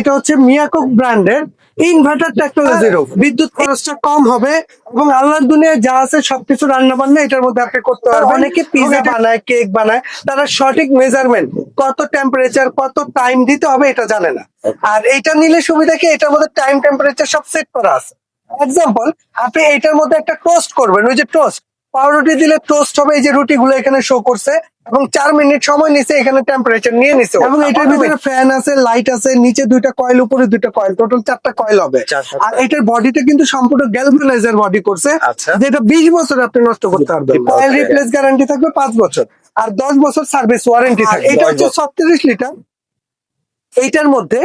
এটা হচ্ছে মিয়াকক ব্র্যান্ডের ইনভার্টার টেকনোলজির বিদ্যুৎ খরচটা কম হবে এবং আল্লাহর দুনিয়ায় যা আছে সবকিছু রান্না বান্না এটার মধ্যে আপনি করতে পারবেন। অনেকে পিজা বানায় কেক বানায় তারা সঠিক মেজারমেন্ট কত টেম্পারেচার কত টাইম দিতে হবে এটা জানে না। আর এটা নিলে সুবিধা কি? এটার মধ্যে টাইম টেম্পারেচার সব সেট করা আছে। এক্সাম্পল আপনি এটার মধ্যে একটা টোস্ট করবেন ওই যে টোস্ট পাউরুটি দিলে টোস্ট হবে এই যে রুটি গুলো এখানে শো করছে। এবং চার মিনিট সময় নিছে এখানে টেম্পারেচার নিয়ে নিছে এবং এটার ভিতরে ফ্যান আছে লাইট আছে নিচে দুইটা কয়েল উপরে দুইটা কয়েল টোটাল চারটা কয়েল হবে। আর এটার বডিটা কিন্তু সম্পূর্ণ গ্যালভানাইজার বডি করছে। আচ্ছা। যেটা বিশ বছর আপনি নষ্ট করতে পারবেন কয়েল রিপ্লেস গ্যারান্টি থাকবে পাঁচ বছর। আর দশ বছর সার্ভিস ওয়ারেন্টি থাকবে। এটা হচ্ছে। ছত্রিশ লিটার। এইটার মধ্যে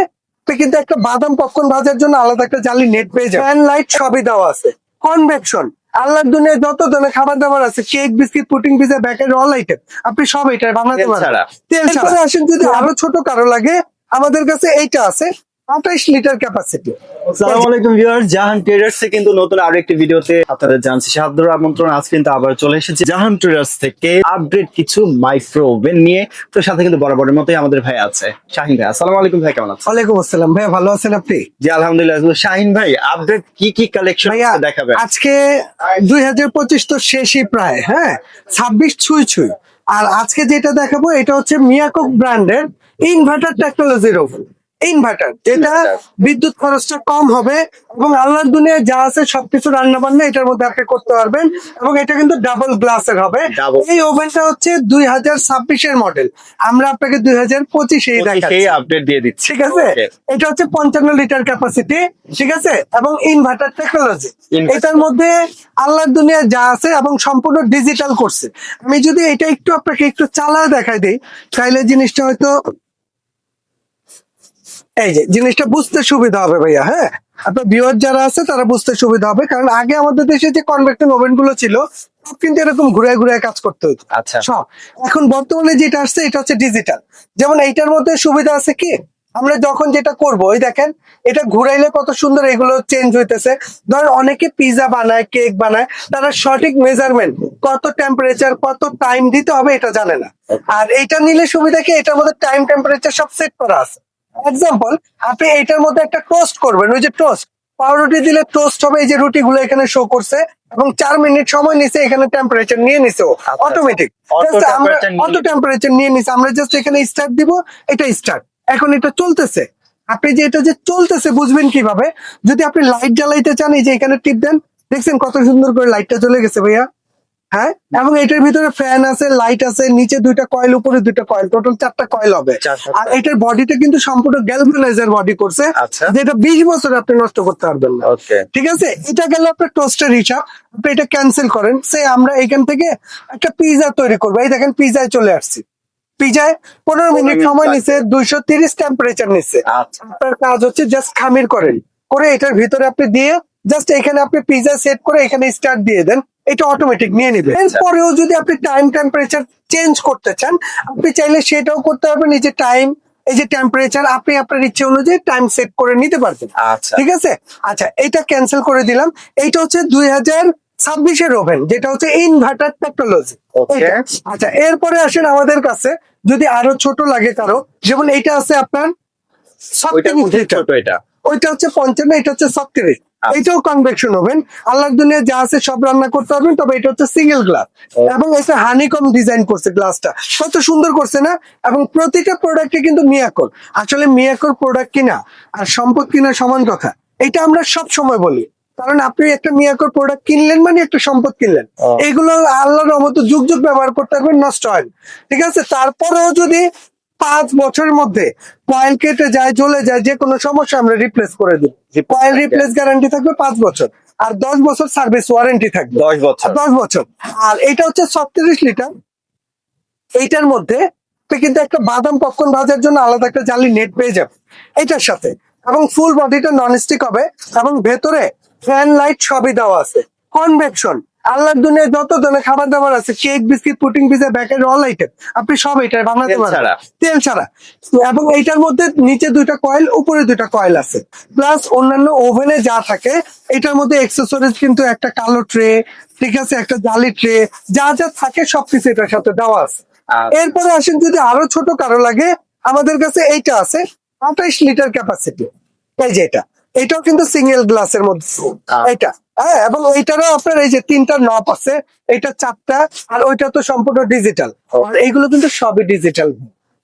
কিন্তু একটা বাদাম পপকর্ন ভাজার জন্য আলাদা একটা জালি নেট পেয়ে যাবেন। ফ্যান লাইট সবই দেওয়া আছে। কনভেকশন আল্লাহর দুনিয়ায় যত ধরনের খাবার দাবার আছে cake biscuit pudding pizza bakery all item আপনি সব এটা বানাতে পারেন তেল ছাড়া। আসেন যদি আরও ছোট কারও লাগে আমাদের কাছে এইটা আছে। আঠাইশ লিটার ক্যাপাসিটি আসসালামু আলাইকুম ভিউয়ার জাহান ট্রেডার্স কিন্তু নতুন আরও একটি ভিডিওতে আপনাদের জানছি। সাহায্যের আমন্ত্রণ আজ কিন্তু আবার চলে এসেছি জাহান ট্রেডার্স থেকে আপডেট কিছু মাইক্রো ওভেন নিয়ে। তো সাথে কিন্তু বরাবরের মতোই আমাদের ভাই আছে শাহিন ভাই। আসসালামু আলাইকুম ভাই কেমন আছেন? ওয়ালাইকুম আসসালাম। ভালো আছেন আপনি? জি আলহামদুলিল্লাহ। শাহিন ভাই আপডেট কি কি কালেকশন দেখাবেন? আজকে দুই হাজার পঁচিশ তো শেষই প্রায় হ্যাঁ? ছাব্বিশ ছুঁই ছুঁই। আর আজকে যেটা দেখাবো এটা হচ্ছে মিয়াকক ব্র্যান্ডের ইনভার্টার টেকনোলজির ওভেন ইনভার্টার যেটা বিদ্যুৎ খরচটা কম হবে এবং আল্লাহর দুনিয়ায় যা আছে সবকিছু রান্না বান্না এটার মধ্যে আপনি করতে পারবেন এবং এটা কিন্তু ডাবল গ্লাসের হবে। এই ওভেনটা হচ্ছে দুই হাজার ছাব্বিশের মডেল আমরা আপনাকে দুই হাজার পঁচিশেই সেই আপডেট দিয়ে দিচ্ছি। ঠিক আছে? এটা হচ্ছে পঞ্চান্ন লিটার ক্যাপাসিটি ঠিক আছে? এবং ইনভার্টার টেকনোলজি এটার মধ্যে আল্লাহর দুনিয়া যা আছে এবং সম্পূর্ণ ডিজিটাল করছে আমি যদি এটা একটু আপনাকে একটু চালায় দেখাই দিই তাহলে জিনিসটা হয়তো এই যে জিনিসটা বুঝতে সুবিধা হবে ভাইয়া হ্যাঁ? আপনার ভিউয়ার যারা আছে তারা বুঝতে সুবিধা হবে কারণ আগে আমাদের দেশে যে কনভেক্টিং ওভেনগুলো ছিল কিন্তু এরকম ঘুরে ঘুরে কাজ করতে হতো আচ্ছা। সব। এখন বর্তমানে যেটা আসছে এটা হচ্ছে ডিজিটাল যেমন এইটার মধ্যে সুবিধা আছে কি? আমরা যখন যেটা করব ওই দেখেন এটা ঘুরাইলে কত সুন্দর এগুলো চেঞ্জ হইতেছে। ধরেন অনেকে পিজা বানায় কেক বানায় তারা সঠিক মেজারমেন্ট কত টেম্পারেচার কত টাইম দিতে হবে এটা জানে না। আর এটা নিলে সুবিধা কি? এটার মধ্যে টাইম টেম্পারেচার সব সেট করা আছে। এক্সাম্পল আপনি এটার মধ্যে একটা টোস্ট করবেন ওই যে টোস্ট পাউরুটি দিলে টোস্ট হবে এই যে রুটি গুলো এখানে শো করছে এবং চার মিনিট সময় নিছে এখানে টেম্পারেচার নিয়ে নিছে। অটোমেটিক অটো টেম্পারেচার নিয়ে নিছে। আমরা জাস্ট এখানে স্টার্ট দিব এটা স্টার্ট এখন এটা চলতেছে। আপনি যে এটা যে চলতেছে বুঝবেন কীভাবে? যদি আপনি লাইট জ্বালাইতে চান এই যে এখানে টিপ দেন দেখছেন কত সুন্দর করে লাইটটা চলে গেছে ভাইয়া? হ্যাঁ? এবং এটার ভিতরে ফ্যান আছে লাইট আছে নিচে দুইটা কয়েল উপরে দুইটা কয়েল টোটাল চারটা কয়েল হবে। আর এটার বডিটা কিন্তু সম্পূর্ণ গ্যালভানাইজার বডি করছে আচ্ছা। যেটা বিশ বছর আপনি নষ্ট করতে পারবেন না। ঠিক আছে? এটা গেল আপনার টোস্টের হিসাব আপনি এটা ক্যান্সেল করেন সে আমরা এখান থেকে একটা পিজা তৈরি করব। এই দেখেন পিজায় চলে আসছি। পিজায় পনেরো মিনিট সময়। নিচ্ছে দুইশো তিরিশ টেম্পারেচার নিচ্ছে আপনার কাজ হচ্ছে জাস্ট খামির করেন। করে এটার ভিতরে আপনি দিয়ে জাস্ট এখানে আপনি পিজা সেট করে এখানে স্টার্ট দিয়ে দেন। এটা অটোমেটিক নিয়ে নিবে। এরপরেও যদি আপনি টাইম টেম্পারেচার চেঞ্জ করতে চান আপনি চাইলে সেটাও করতে পারবেন। এই যে টাইম এই যে টেম্পারেচার আপনি আপনার ইচ্ছে অনুযায়ী টাইম সেট করে নিতে পারবেন। আচ্ছা। ঠিক আছে? আচ্ছা এটা ক্যান্সেল করে দিলাম। এইটা হচ্ছে দুই হাজার ছাব্বিশের ওভেন যেটা হচ্ছে ইনভার্টার টেকনোলজি. আচ্ছা এরপরে আসেন আমাদের কাছে। যদি আরও ছোট লাগে কারও যেমন এইটা আছে আপনার 36 ছোট এটা। ওইটা হচ্ছে পঞ্চান্ন এটা হচ্ছে ছত্রিশ আচ্ছা। এইটাও কনভেকশন ওভেন আল্লাহর দুনিয়া যা আছে সব রান্না করতে পারবেন তবে এটা হচ্ছে সিঙ্গেল গ্লাস এবং এটা হানিকম ডিজাইন করছে গ্লাসটা কত সুন্দর করছে না? এবং প্রতিটা প্রোডাক্টে কিন্তু মিয়াকর আসলে মিয়াকর প্রোডাক্ট কিনা আর সম্পদ কিনা সমান কথা। এটা আমরা সব সময় বলি। কারণ আপনি একটা মিয়াকর প্রোডাক্ট কিনলেন মানে একটা সম্পদ কিনলেন। এগুলো আল্লাহর মতো যুগ যুগ ব্যবহার করতে পারবেন নষ্ট হয় ঠিক আছে? তারপরেও যদি পাঁচ বছরের মধ্যে কয়েল কেটে যায় জ্বলে যায় যে কোনো সমস্যা আমরা রিপ্লেস করে দিই কয়েল রিপ্লেস গ্যারান্টি থাকবে পাঁচ বছর। আর দশ বছর সার্ভিস ওয়ারেন্টি থাকবে। দশ বছর। দশ বছর। আর এটা হচ্ছে ছত্রিশ লিটার। এইটার মধ্যে কিন্তু একটা বাদাম পপকর্ন ভাজার জন্য আলাদা একটা জালি নেট পেয়ে যাবে। এটার সাথে। এবং ফুল বডিটা নন স্টিক হবে। এবং ভেতরে ফ্যান লাইট সবই দেওয়া আছে। কনভেকশন আল্লাহর দুনিয়ায় যত ধরনের খাবার দাবার আছে cake biscuit pudding pizza bakery all item আপনি সব এটা বানাতে তেল পারেন ছাড়া। তেল ছাড়া। এবং এইটার মধ্যে নিচে দুইটা কয়েল উপরে দুইটা কয়েল আছে। প্লাস অন্যান্য ওভেনে যা থাকে এটার মধ্যে এক্সেসরিজ কিন্তু একটা কালো ট্রে ঠিক আছে একটা জালি ট্রে যা যা থাকে সবকিছু এটার সাথে দেওয়া আছে। আচ্ছা। এরপরে আসেন যদি আরও ছোট কারও লাগে আমাদের কাছে এইটা আছে আঠাইশ লিটার ক্যাপাসিটি এই যে এটা। এটাও কিন্তু সিঙ্গেল গ্লাসের মধ্যে। আচ্ছা। এটা হ্যাঁ এবং এইটারও আপনার এই যে তিনটা নব আছে এটা চারটা আর ওইটা তো সম্পূর্ণ ডিজিটাল আর এইগুলো কিন্তু সবই ডিজিটাল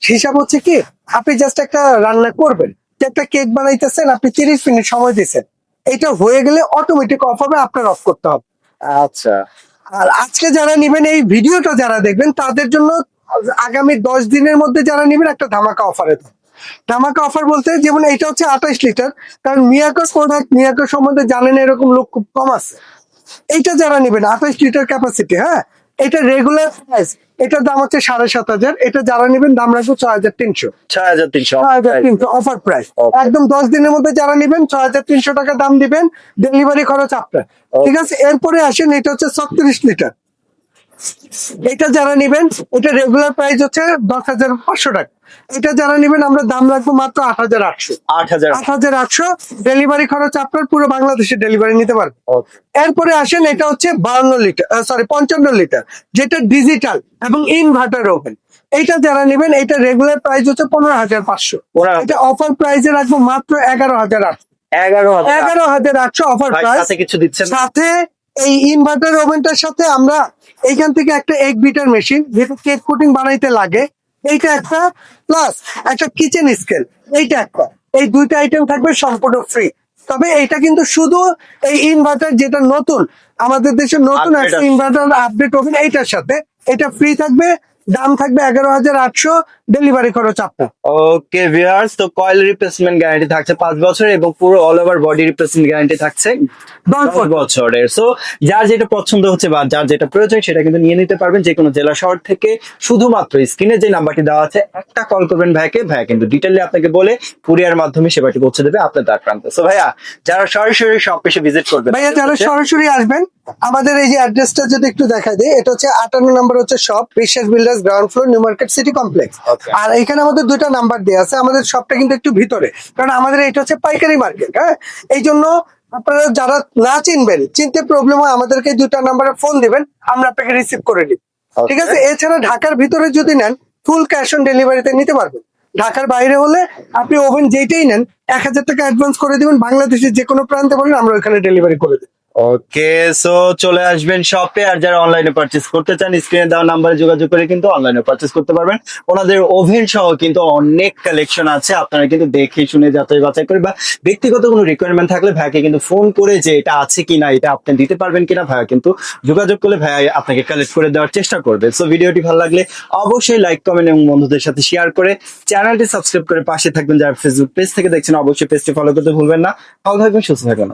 হিসাব হচ্ছে কি আপনি জাস্ট একটা রান্না করবেন একটা কেক বানাইতেছেন আপনি তিরিশ মিনিট সময় দিচ্ছেন এটা হয়ে গেলে অটোমেটিক অফ হবে আপনার অফ করতে হবে। আচ্ছা। আর আজকে যারা নেবেন এই ভিডিওটা যারা দেখবেন তাদের জন্য আগামী দশ দিনের মধ্যে যারা নেবেন একটা ধামাকা অফারে ধামাকা অফার বলতে যেমন এটা হচ্ছে আঠাইশ লিটার কারণ মিয়াকোর প্রোডাক্ট মিয়াকোর সম্বন্ধে জানেন এরকম লোক খুব কম আছে। এইটা যারা নেবেন আঠাইশ লিটার ক্যাপাসিটি হ্যাঁ? এটা রেগুলার প্রাইস এটার দাম হচ্ছে সাড়ে সাত হাজার এটা যারা নেবেন দাম রাখব ছয় হাজার তিনশো। ছয় হাজার তিনশো ছয় হাজার তিনশো অফার প্রাইস একদম দশ দিনের মধ্যে যারা নেবেন ছয় হাজার তিনশো টাকা দাম দিবেন ডেলিভারি খরচ আপনার ঠিক আছে? এরপরে আসেন এটা হচ্ছে ছত্রিশ লিটার এটা যারা নেবেন এটা রেগুলার প্রাইস হচ্ছে দশ হাজার পাঁচশো টাকা। এটা যারা নেবেন আমরা দাম রাখব মাত্র আট হাজার আটশো। আট হাজার। আট হাজার আটশো ডেলিভারি খরচ আপনার পুরো বাংলাদেশে ডেলিভারি নিতে পারবে। এরপরে আসেন এটা হচ্ছে বাউন্ন লিটার সরি পঞ্চান্ন লিটার যেটা ডিজিটাল এবং ইনভার্টার ওভেন এইটা যারা নেবেন এটা রেগুলার প্রাইস হচ্ছে পনেরো হাজার পাঁচশো। এটা অফার প্রাইসে রাখব মাত্র এগারো হাজার আটশো। এগারো হাজার। এগারো হাজার আটশো অফার প্রাইস কিছু দিচ্ছেন? না? সাথে এই ইনভার্টার ওভেনটার সাথে আমরা এইখান থেকে একটা এক বিটার মেশিন যেটা কেক পুটিং বানাইতে লাগে এইটা একটা প্লাস একটা কিচেন স্কেল এইটা একটা। এই দুইটা আইটেম থাকবে সম্পূর্ণ ফ্রি তবে এটা কিন্তু শুধু এই ইনভার্টার যেটা নতুন আমাদের দেশে নতুন একটা ইনভার্টার আপডেট ওভেন এইটার সাথে। এটা ফ্রি থাকবে দাম থাকবে এগারো হাজার আটশো ডেলিভারি খরচ আপনার ওকে ভিউয়ার্স তো কয়েল রিপ্লেসমেন্ট গ্যারান্টি থাকছে পাঁচ বছর এবং পুরো all over body replacement guarantee থাকছে দশ বছরের। সো যার যেটা পছন্দ হচ্ছে বা যার যেটা প্রয়োজন সেটা কিন্তু নিয়ে নিতে পারবেন যে কোনো জেলা শহর থেকে শুধুমাত্র স্ক্রিনে যে নাম্বারটি দেওয়া আছে একটা কল করবেন ভাইকে ভাইয়া কিন্তু ডিটেইলে আপনাকে বলে কুরিয়ার মাধ্যমে সেবাটি পৌঁছে দেবে আপনার দ্বার প্রান্তে। সো ভাইয়া যারা সরাসরি সব এসে ভিজিট করবেন ভাইয়া যারা সরাসরি আসবেন আমাদের এই যে অ্যাড্রেসটা যদি একটু দেখা দিই এটা হচ্ছে আটান্ন নম্বর হচ্ছে shop Biswas builders ground floor new market city complex. আর এখানে আমাদের দুইটা নাম্বার দেওয়া আছে আমাদের সবটা কিন্তু একটু ভিতরে। কারণ আমাদের এটা হচ্ছে পাইকারি মার্কেট হ্যাঁ? এই জন্য আপনারা যারা না চিনবেন চিনতে প্রবলেম হয় আমাদেরকে দুইটা নাম্বারে ফোন দিবেন আমরা আপনাকে রিসিভ করে নিই। ঠিক আছে? এছাড়া ঢাকার ভিতরে যদি নেন ফুল ক্যাশ অন ডেলিভারিতে নিতে পারবেন। ঢাকার বাইরে হলে আপনি ওভেন যেটাই নেন এক হাজার টাকা অ্যাডভান্স করে দিবেন বাংলাদেশের যে কোনো প্রান্তে বলেন আমরা ওইখানে ডেলিভারি করে দেবো ওকে সো চলে আসবেন শপে আর যারা অনলাইনে পারচেস করতে চান স্ক্রিনে দেওয়া নাম্বারে যোগাযোগ করে কিন্তু অনলাইনে পারচেস করতে পারবেন। ওনাদের ওভেন সহ কিন্তু অনেক কালেকশন আছে, আপনারা কিন্তু দেখে শুনে যাচাই বাছাই করে বা ব্যক্তিগত কোনো রিকোয়ারমেন্ট থাকলে ভাইকে কিন্তু ফোন করে যে এটা আছে কিনা, এটা আপনি দিতে পারবেন কিনা, ভাইয়া কিন্তু যোগাযোগ করলে ভাইয়া আপনাকে কালেক্ট করে দেওয়ার চেষ্টা করবে। সো ভিডিওটি ভালো লাগলে অবশ্যই লাইক কমেন্ট এবং বন্ধুদের সাথে শেয়ার করে চ্যানেলটি সাবস্ক্রাইব করে পাশে থাকবেন যারা ফেসবুক পেজ থেকে দেখছেন, অবশ্যই পেজটি ফলো করতে ভুলবেন না। ভালো থাকবেন, সুস্থ থাকবেন।